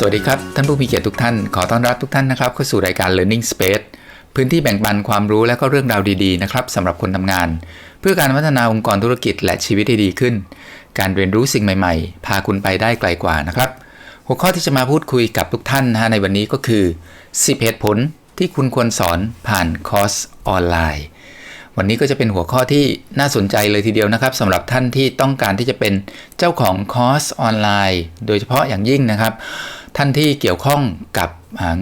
สวัสดีครับ ท่านผู้มีเกียรติทุกท่าน ขอต้อนรับทุกท่านนะครับเข้าสู่รายการ Learning Space พื้นที่แบ่งปันความรู้และก็เรื่องราวดีๆนะครับสำหรับคนทำงาน เพื่อการพัฒนาองค์กรธุรกิจและชีวิตที่ดีขึ้น การเรียนรู้สิ่งใหม่ๆ พาคุณไปได้ไกลกว่านะครับ หัวข้อที่จะมาพูดคุยกับทุกท่านนะฮะในวันนี้ก็คือ 10 เหตุผลที่คุณควรสอนผ่านคอร์สออนไลน์ วันนี้ก็จะเป็นหัวข้อที่น่าสนใจเลยทีเดียวนะครับสำหรับท่านที่ต้องการที่จะเป็นเจ้าของคอร์สออนไลน์ โดยเฉพาะอย่างยิ่งนะครับ ท่านที่เกี่ยวข้องกับ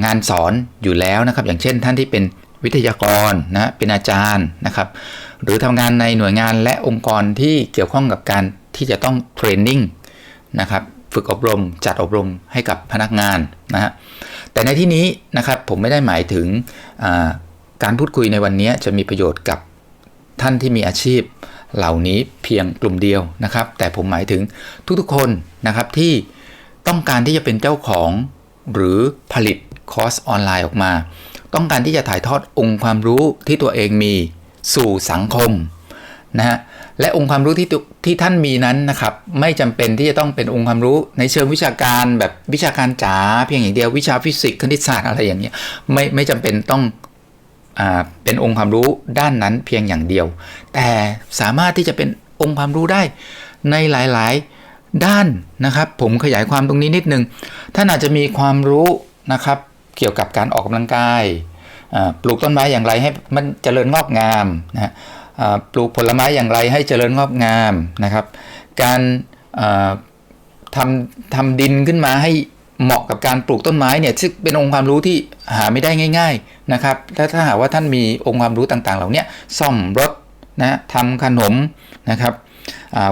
งานสอนอยู่แล้วนะครับ อย่างเช่น ท่านที่เป็นวิทยากรนะเป็นอาจารย์นะครับ หรือทำงานในหน่วยงานและองค์กรที่เกี่ยวข้องกับการที่จะต้องเทรนนิ่งนะครับฝึกอบรมจัดอบรมให้กับพนักงานนะฮะแต่ในที่นี้นะครับผมไม่ได้หมายถึงการพูดคุยในวันนี้จะมีประโยชน์กับท่านที่มีอาชีพเหล่านี้เพียงกลุ่มเดียวนะครับ แต่ผมหมายถึงทุกๆคนนะครับที่ ต้องการที่จะเป็นเจ้าของ หรือผลิตคอร์สออนไลน์ออกมา ต้องการที่จะถ่ายทอดองค์ความรู้ที่ตัวเองมีสู่สังคมนะฮะและองค์ความรู้ที่ที่ท่านมีนั้นนะครับ ไม่จำเป็นที่จะต้องเป็นองค์ความรู้ในเชิงวิชาการแบบวิชาการจ๋าเพียงอย่างเดียววิชาฟิสิกส์คณิตศาสตร์อะไรอย่างเงี้ยไม่ไม่จำเป็นต้องอ่าเป็นองค์ความรู้ด้านนั้นเพียงอย่างเดียว แต่สามารถที่จะเป็นองค์ความรู้ได้ในหลาย ๆ ด้านนะครับผมขยายความตรงนี้นิดนึง ท่านอาจจะมีความรู้นะครับเกี่ยวกับการออกกำลังกาย ปลูกต้นไม้อย่างไรให้มันเจริญงอกงามนะฮะปลูกผลไม้อย่างไรให้เจริญงอกงามนะครับ การทำทำดินขึ้นมาให้เหมาะกับการปลูกต้นไม้เนี่ยซึ่งเป็นองค์ความรู้ที่หาไม่ได้ง่าย ๆนะครับถ้าถ้าหากว่าท่านมีองค์ความรู้ต่างๆ เหล่านี้ซ่อมรถนะทำขนมนะครับ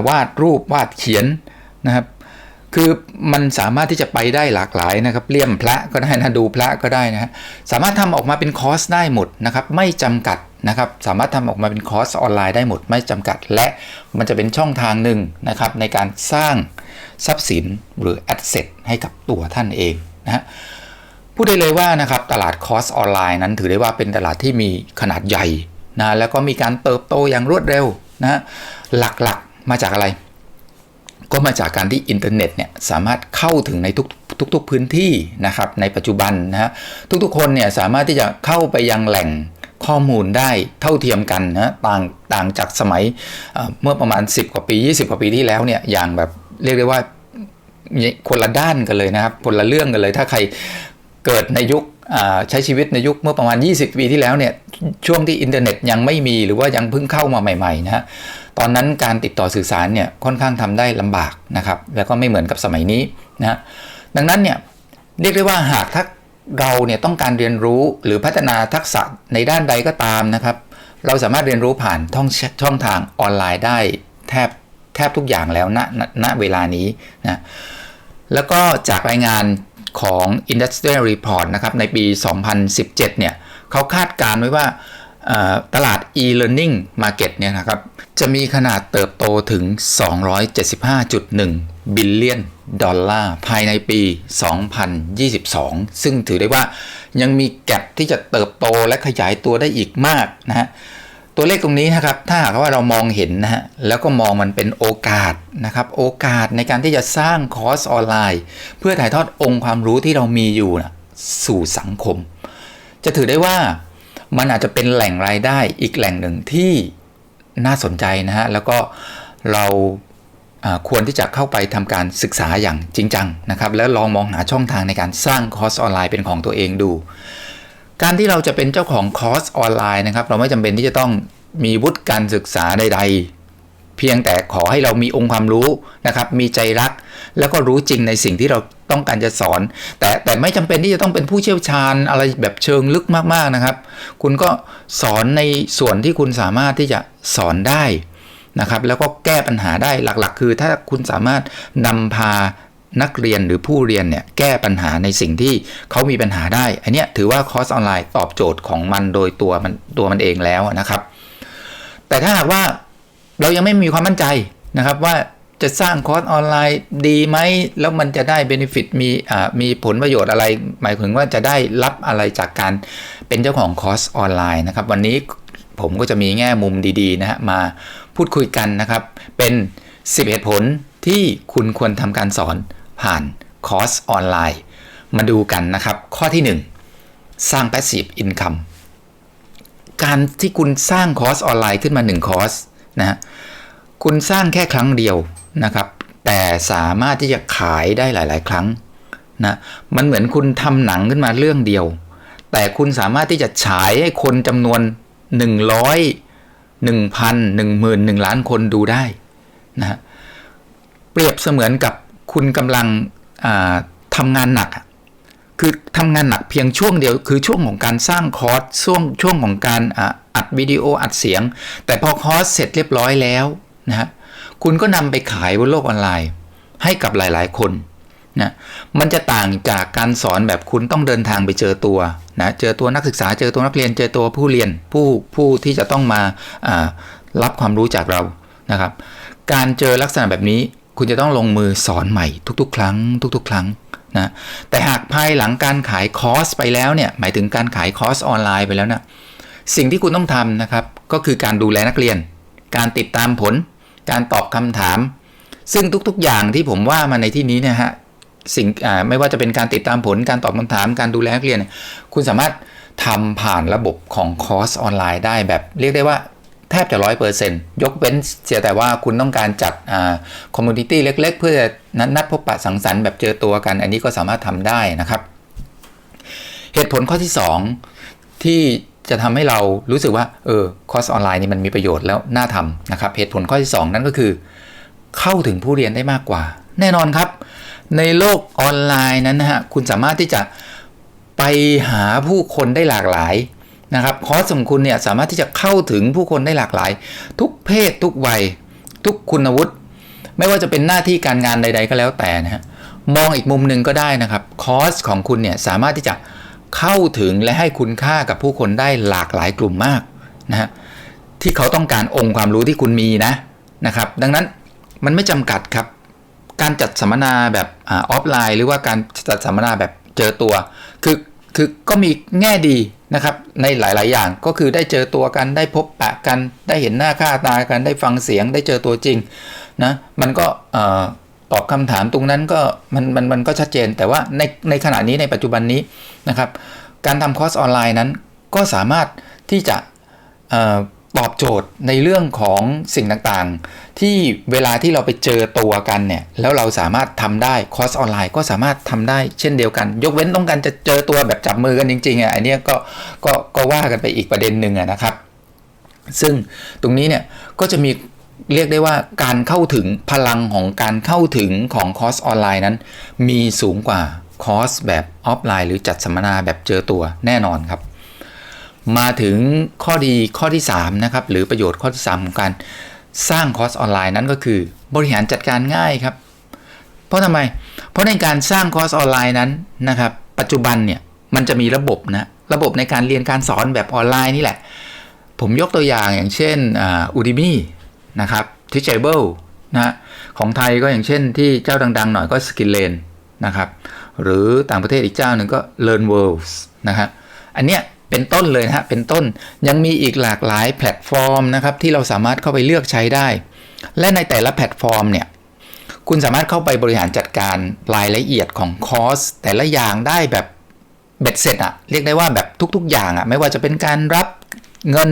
วาดรูปวาดเขียน นะครับคือมันสามารถที่จะไปได้หลากหลายนะครับเลี่ยมพระก็ได้นะดูพระก็ได้นะฮะสามารถทำออกมาเป็นคอร์สได้หมดนะครับไม่จำกัดนะครับสามารถทำออกมาเป็นคอร์สออนไลน์ได้หมดไม่จำกัด และมันจะเป็นช่องทางหนึ่งนะครับในการสร้างทรัพย์สินหรือแอสเซทให้กับตัวท่านเองนะฮะพูดได้เลยว่านะครับตลาดคอร์สออนไลน์นั้นถือได้ว่าเป็นตลาดที่มีขนาดใหญ่นะแล้วก็มีการเติบโตอย่างรวดเร็วนะฮะหลักๆมาจากอะไร ก็มาจากการที่อินเทอร์เน็ตเนี่ยสามารถเข้าถึงในทุกทุกๆพื้นที่นะครับในปัจจุบันนะฮะทุกๆคนเนี่ยสามารถที่จะเข้าไปยังแหล่งข้อมูลได้เท่าเทียมกันนะต่างต่างจากสมัยเมื่อประมาณ 10 กว่าปี 20 กว่าปีที่แล้วเนี่ยอย่างแบบเรียกได้ว่าคนละด้านกันเลยนะครับคนละเรื่องกันเลย ถ้าใครเกิดในยุค ใช้ชีวิตในยุคเมื่อประมาณ 20 ปีที่แล้วเนี่ยช่วงที่อินเทอร์เน็ตยังไม่มีหรือว่ายังเพิ่งเข้ามาใหม่ๆนะฮะตอนนั้นการติดต่อสื่อสารเนี่ยค่อนข้างทำได้ลำบากนะครับแล้วก็ไม่เหมือนกับสมัยนี้นะดังนั้นเนี่ยเรียกได้ว่าหากถ้าเราเนี่ยต้องการเรียนรู้หรือพัฒนาทักษะในด้านใดก็ตามนะครับ เราสามารถเรียนรู้ผ่านช่องช่องทางออนไลน์ได้แทบแทบทุกอย่างแล้วณณณเวลานี้นะแล้วก็จากรายงาน ของ Industrial Report นะครับในปี 2017 เนี่ยเขาคาดการณ์ไว้ว่าตลาด e-learning market เนี่ยนะครับจะมีขนาดเติบโตถึง 275.1 บิลเลียนดอลลาร์ภายในปี 2022 ซึ่งถือได้ว่ายังมีแกลบที่จะเติบโตและขยายตัวได้อีกมากนะฮะ ตัวเลขตรงนี้นะครับ ถ้าหากว่าเรามองเห็นนะฮะ แล้วก็มองมันเป็นโอกาสนะครับ โอกาสในการที่จะสร้างคอร์สออนไลน์ เพื่อถ่ายทอดองค์ความรู้ที่เรามีอยู่นะสู่สังคม จะถือได้ว่ามันอาจจะเป็นแหล่งรายได้อีกแหล่งหนึ่งที่น่าสนใจนะฮะ แล้วก็เราอ่าควรที่จะเข้าไปทำการศึกษาอย่างจริงจังนะครับ แล้วลองมองหาช่องทางในการสร้างคอร์สออนไลน์เป็นของตัวเองดู การที่เราจะเป็นเจ้าของคอร์สออนไลน์นะครับ เราไม่จำเป็นที่จะต้องมีวุฒิการศึกษาใด ๆ เพียงแต่ขอให้เรามีองค์ความรู้นะครับ มีใจรัก แล้วก็รู้จริงในสิ่งที่เราต้องการจะสอน แต่แต่ไม่จำเป็นที่จะต้องเป็นผู้เชี่ยวชาญอะไรแบบเชิงลึกมากๆนะครับ คุณก็สอนในส่วนที่คุณสามารถที่จะสอนได้นะครับ แล้วก็แก้ปัญหาได้หลักๆ คือถ้าคุณสามารถนำพา นักเรียนหรือผู้เรียนเนี่ยแก้ปัญหาในสิ่งที่เขามีปัญหาได้ อันเนี้ยถือว่าคอร์สออนไลน์ตอบโจทย์ของมันโดยตัวมันตัวมันเองแล้วนะครับ แต่ถ้าหากว่าเรายังไม่มีความมั่นใจนะครับว่าจะสร้างคอร์สออนไลน์ดีไหม แล้วมันจะได้เบนฟิตมีอ่ามีผลประโยชน์อะไร หมายถึงว่าจะได้รับอะไรจากการเป็นเจ้าของคอร์สออนไลน์นะครับ วันนี้ผมก็จะมีแง่มุมดีๆนะฮะมาพูดคุยกันนะครับ เป็น 10เหตุผลที่คุณควรทำการสอน ผ่านคอร์สออนไลน์ มาดูกันนะครับ ข้อที่ 1 สร้าง passive income การที่คุณสร้างคอร์สออนไลน์ขึ้นมา 1 คอร์สนะฮะคุณสร้างแค่ครั้งเดียวนะครับ แต่สามารถที่จะขายได้หลาย ๆ ครั้งนะมันเหมือนคุณทำหนังขึ้นมาเรื่องเดียว แต่คุณสามารถที่จะฉายให้คนจำนวน 100 1,000 1,000 1ล้านคนดูได้นะฮะเปรียบเสมือนกับ คุณกำลังทำงานหนัก คือทำงานหนักเพียงช่วงเดียว คือช่วงของการสร้างคอร์สช่วงช่วงของการอัดวิดีโออัดเสียง แต่พอคอร์สเสร็จเรียบร้อยแล้วนะฮะคุณก็นำไปขายบนโลกออนไลน์ให้กับหลายๆคนนะมันจะต่างจากการสอนแบบคุณต้องเดินทางไปเจอตัวนะเจอตัวนักศึกษาเจอตัวนักเรียนเจอตัวผู้เรียนผู้ผู้ที่จะต้องมารับความรู้จากเรานะครับ การเจอลักษณะแบบนี้ คุณจะต้องลงมือสอนใหม่ทุกๆ ครั้ง ทุก ๆ ครั้งนะแต่หากภายหลังการขายคอร์สไปแล้วเนี่ยหมายถึงการขายคอร์สออนไลน์ไปแล้วนะสิ่งที่คุณต้องทำนะครับ ก็คือการดูแลนักเรียน การติดตามผล การตอบคำถาม ซึ่งทุกๆ อย่างที่ผมว่ามาในที่นี้เนี่ยฮะสิ่งไม่ว่าจะเป็นการติดตามผลการตอบคำถาม การดูแลนักเรียน คุณสามารถทำผ่านระบบของคอร์สออนไลน์ได้แบบเรียกได้ว่า ทบจะร้อยเปอร์เซ็นต์ยกเว้นเสียแต่ว่าคุณต้องการจัดคอมมูนิตี้เล็ก ๆ เพื่อนัดนัดพบปะสังสรรค์แบบเจอตัวกัน อันนี้ก็สามารถทำได้นะครับ เหตุผลข้อที่ 2 ที่จะทำให้เรารู้สึกว่าเออคอร์สออนไลน์นี่มันมีประโยชน์แล้วน่าทำนะครับ เหตุผลข้อที่ 2 นั่นก็คือ เข้าถึงผู้เรียนได้มากกว่า แน่นอนครับ ในโลกออนไลน์นั้นนะฮะคุณสามารถที่จะไปหาผู้คนได้หลากหลาย นะครับคอร์สของคุณเนี่ยสามารถที่จะเข้าถึงผู้คนได้หลากหลาย ทุกเพศทุกวัย ทุกคุณวุฒิไม่ว่าจะเป็นหน้าที่การงานใด ๆ ก็แล้วแต่นะฮะมองอีกมุมหนึ่งก็ได้นะครับคอร์สของคุณเนี่ยสามารถที่จะเข้าถึงและให้คุณค่ากับผู้คนได้หลากหลายกลุ่มมากนะฮะที่เขาต้องการองค์ความรู้ที่คุณมีนะนะครับ ดังนั้นมันไม่จำกัดครับ การจัดสัมมนาแบบออฟไลน์ หรือว่าการจัดสัมมนาแบบเจอตัว คือ คือก็มีแง่ดีนะครับในหลาย ๆ อย่างก็คือได้เจอตัวกันได้พบปะกัน ได้เห็นหน้าค่าตากันได้ฟังเสียงได้เจอตัวจริงนะมันก็ตอบคำถามตรงนั้นก็มันมันมันก็ชัดเจน แต่ว่าในในขณะนี้ในปัจจุบันนี้นะครับ การทำคอร์สออนไลน์นั้นก็สามารถที่จะ ตอบโจทย์ในเรื่องของสิ่งต่างๆ ที่เวลาที่เราไปเจอตัวกันเนี่ยแล้วเราสามารถทำได้คอร์สออนไลน์ก็สามารถทำได้เช่นเดียวกัน ยกเว้นต้องการจะเจอตัวแบบจับมือกันจริงๆอะอันนี้ก็ก็ก็ว่ากันไปอีกประเด็นหนึ่งนะครับ ซึ่งตรงนี้เนี่ยก็จะมีเรียกได้ว่าการเข้าถึงพลังของการเข้าถึงของคอร์สออนไลน์นั้น มีสูงกว่าคอร์สแบบออฟไลน์ หรือจัดสัมมนาแบบเจอตัวแน่นอนครับ มาถึงข้อดีข้อที่3นะครับหรือประโยชน์ข้อที่ 3 ของการสร้างคอร์สออนไลน์นั้นก็คือ บริหารจัดการง่ายครับ เพราะทำไม เพราะในการสร้างคอร์สออนไลน์นั้นนะครับ ปัจจุบันเนี่ยมันจะมีระบบนะระบบในการเรียนการสอนแบบออนไลน์นี่แหละ ผมยกตัวอย่างอย่างเช่นอูดิมี่นะครับ Teachable นะของไทยก็อย่างเช่นที่เจ้าดัง ๆ หน่อยก็ Skillane นะครับหรือต่างประเทศอีกเจ้าหนึ่งก็ Learn Worlds นะครับอันเนี้ย เป็นต้นเลยนะฮะเป็นต้นยังมีอีกหลากหลายแพลตฟอร์มนะครับที่เราสามารถเข้าไปเลือกใช้ได้ และในแต่ละแพลตฟอร์มเนี่ยคุณสามารถเข้าไปบริหารจัดการรายละเอียดของคอร์สแต่ละอย่างได้แบบเบ็ดเสร็จอะเรียกได้ว่าแบบทุก ๆ อย่างอะไม่ว่าจะเป็นการรับเงิน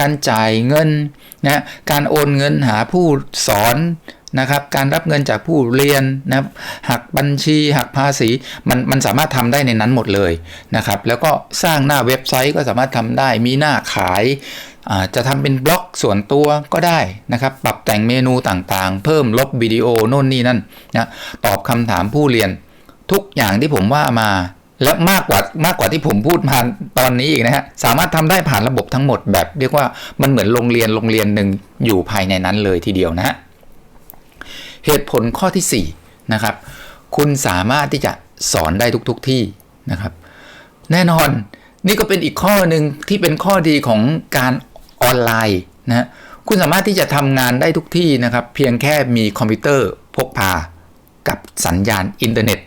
การจ่ายเงินนะการโอนเงินหาผู้สอน นะครับการรับเงินจากผู้เรียนนะครับหักบัญชี หักภาษีมันมันสามารถทำได้ในนั้นหมดเลยนะครับแล้วก็สร้างหน้าเว็บไซต์ก็สามารถทำได้มีหน้าขายจะทำเป็นบล็อกส่วนตัวก็ได้นะครับ ปรับแต่งเมนูต่างๆ เพิ่มลบวิดีโอโน่นนี่นั่นนะตอบคำถามผู้เรียน ทุกอย่างที่ผมว่ามา และมากกว่ามากกว่าที่ผมพูดมาตอนนี้อีกนะฮะสามารถทำได้ผ่านระบบทั้งหมดแบบ เรียกว่ามันเหมือนโรงเรียนโรงเรียนหนึ่งอยู่ภายในนั้นเลยทีเดียวนะฮะ เหตุผลข้อที่4นะครับคุณสามารถที่จะสอนได้ทุกๆทที่นะครับ แน่นอนนี่ก็เป็นอีกข้อหนึ่งที่เป็นข้อดีของการออนไลน์นะคุณสามารถที่จะทำงานได้ทุกที่นะครับ เพียงแค่มีคอมพิวเตอร์พกพากับสัญญาณอินเทอร์เน็ต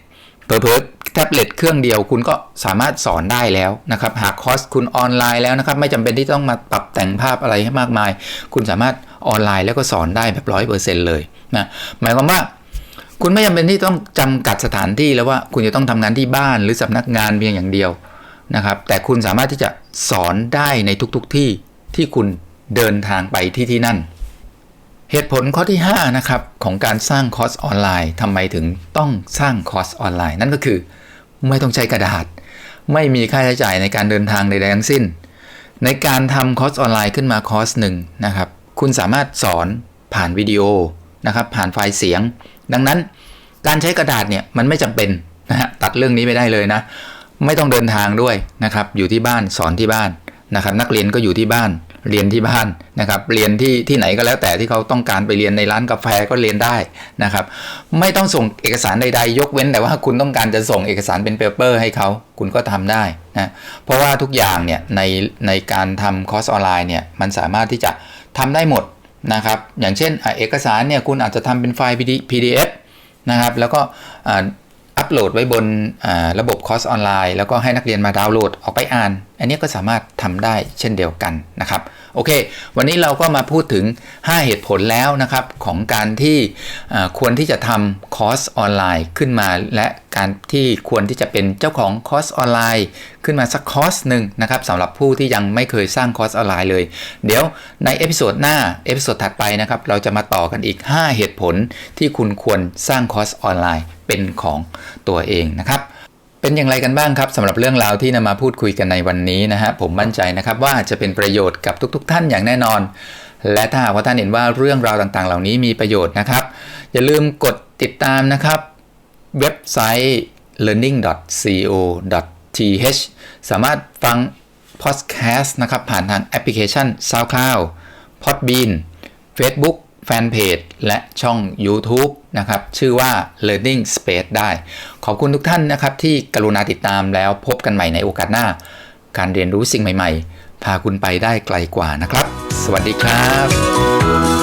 เพิ่มแท็บเล็ตเครื่องเดียวคุณก็สามารถสอนได้แล้วนะครับ หากคอร์สคุณออนไลน์แล้วนะครับ ไม่จำเป็นที่ต้องมาปรับแต่งภาพอะไรให้มากมาย คุณสามารถออนไลน์แล้วก็สอนได้แบบร้อยเปอร์เซ็นต์เลย นะหมายความว่า คุณไม่จำเป็นที่ต้องจำกัดสถานที่แล้วว่าคุณจะต้องทำงานที่บ้านหรือสำนักงานเพียงอย่างเดียวนะครับ แต่คุณสามารถที่จะสอนได้ในทุกๆทที่ที่คุณเดินทางไปที่ที่นั่น เหตุผลข้อที่5นะครับของการสร้างคอร์สออนไลน์ทำไมถึงต้องสร้างคอร์สออนไลน์ นั่นก็คือ ไม่ต้องใช้กระดาษ ไม่มีค่าใช้จ่ายในการเดินทางใดๆทั้งสิ้น ในการทำคอร์สออนไลน์ขึ้นมาคอร์สหนึ่งนะครับ คุณสามารถสอนผ่านวิดีโอ นะครับผ่านไฟล์เสียง ดังนั้นการใช้กระดาษเนี่ยมันไม่จำเป็นนะฮะตัดเรื่องนี้ไม่ได้เลยนะ ไม่ต้องเดินทางด้วยนะครับอยู่ที่บ้านสอนที่บ้านนะครับนักเรียนก็อยู่ที่บ้านเรียนที่บ้านนะครับเรียนที่ที่ไหนก็แล้วแต่ที่เขาต้องการไปเรียนในร้านกาแฟก็เรียนได้นะครับไม่ต้องส่งเอกสารใดๆ ยกเว้นแต่ว่าคุณต้องการจะส่งเอกสารเป็นเปเปอร์ให้เขาคุณก็ทำได้นะเพราะว่าทุกอย่างเนี่ยในในการทำคอร์สออนไลน์เนี่ยมันสามารถที่จะทำได้หมด นะครับ อย่างเช่นเอกสารเนี่ยคุณอาจจะทำเป็นไฟล์ PDF นะครับ แล้วก็อัปโหลดไว้บนระบบคอร์สออนไลน์ แล้วก็ให้นักเรียนมาดาวน์โหลดออกไปอ่าน อันนี้ก็สามารถทำได้เช่นเดียวกันนะครับโอเค วันนี้เราก็มาพูดถึง 5 เหตุผลแล้วนะครับ ของการที่ควรที่จะทำคอร์สออนไลน์ขึ้นมา และการที่ควรที่จะเป็นเจ้าของคอร์สออนไลน์ ขึ้นมาสักคอร์สหนึ่งนะครับสำหรับผู้ที่ยังไม่เคยสร้างคอร์สออนไลน์เลย เดี๋ยวในเอพิโซดหน้าเอพิโซดถัดไปนะครับเราจะมาต่อกันอีก 5 เหตุผลที่คุณควรสร้างคอร์สออนไลน์เป็นของตัวเองนะครับ เป็นอย่างไรกันบ้างครับสำหรับเรื่องราวที่นำมาพูดคุยกันในวันนี้นะฮะผมมั่นใจนะครับว่าจะเป็นประโยชน์กับทุก ๆ ท่านอย่างแน่นอน และถ้าหากว่าท่านเห็นว่าเรื่องราวต่างๆ เหล่านี้มีประโยชน์นะครับ อย่าลืมกดติดตามนะครับ เว็บไซต์ learning.co.th สามารถฟังพอดแคสต์นะครับผ่านทางแอปพลิเคชัน SoundCloud Podbean Facebook แฟนเพจและช่อง YouTube นะครับ ชื่อว่า Learning Space ได้ ขอบคุณทุกท่านนะครับ ที่กรุณาติดตามแล้วพบกันใหม่ในโอกาสหน้า การเรียนรู้สิ่งใหม่ ๆ พาคุณไปได้ไกลกว่านะครับ สวัสดีครับ